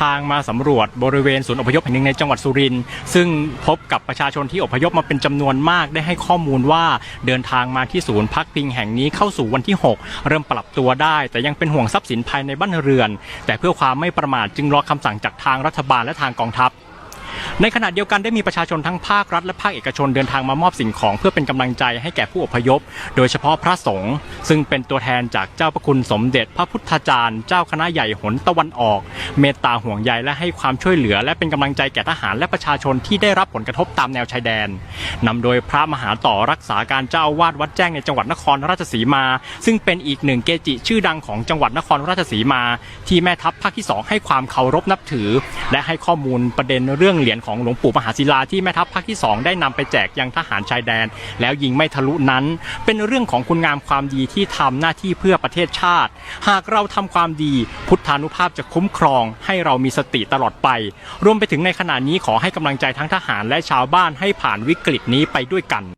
ทางมาสำรวจบริเวณศูนย์อพยพแห่งหนึ่งในจังหวัดสุรินทร์ซึ่งพบกับประชาชนที่อพยพมาเป็นจำนวนมากได้ให้ข้อมูลว่าเดินทางมาที่ศูนย์พักพิงแห่งนี้เข้าสู่วันที่ 6 เริ่มปรับตัวได้ แต่ยังเป็นห่วงทรัพย์สินภายในบ้านเรือน แต่เพื่อความไม่ประมาทจึงรอคำสั่งจากทางรัฐบาลและทางกองทัพ ในขณะเดียวกันได้มีประชาชนทั้งภาครัฐและภาคเอกชนเดินทางมามอบสิ่งของ เพื่อเป็นกำลังใจให้แก่ผู้อพยพ โดยเฉพาะพระสงฆ์ซึ่งเป็นตัวแทนจากเจ้าพระคุณสมเด็จ พระพุทธจารย์ เจ้าคณะใหญ่หนตะวันออก เมตตาห่วงใยและให้ความช่วยเหลือ และเป็นกำลังใจแก่ทหารและประชาชนที่ได้รับผลกระทบตามแนวชายแดนนำโดยพระมหาต่อรักษาการเจ้าอาวาดวัดแจ้งในจังหวัดนครราชสีมา ซึ่งเป็นอีกหนึ่งเกจิชื่อดังของจังหวัดนครราชสีมา ที่แม่ทัพภาคที่สองให้ความเคารพนับถือ และให้ข้อมูลประเด็นเรื่องเหรียญของหลวงปู่มหาศิลาที่แม่ทัพภาคที่ 2 ได้นำไปแจกยังทหารชายแดน แล้วยิงไม่ทะลุนั้น เป็นเรื่องของคุณงามความดีที่ทำหน้าที่เพื่อประเทศชาติ หากเราทำความดี พุทธานุภาพจะคุ้มครอง ให้เรามีสติตลอดไป รวมไปถึงในขณะนี้ขอให้กำลังใจทั้งทหารและชาวบ้านให้ผ่านวิกฤตนี้ไปด้วยกัน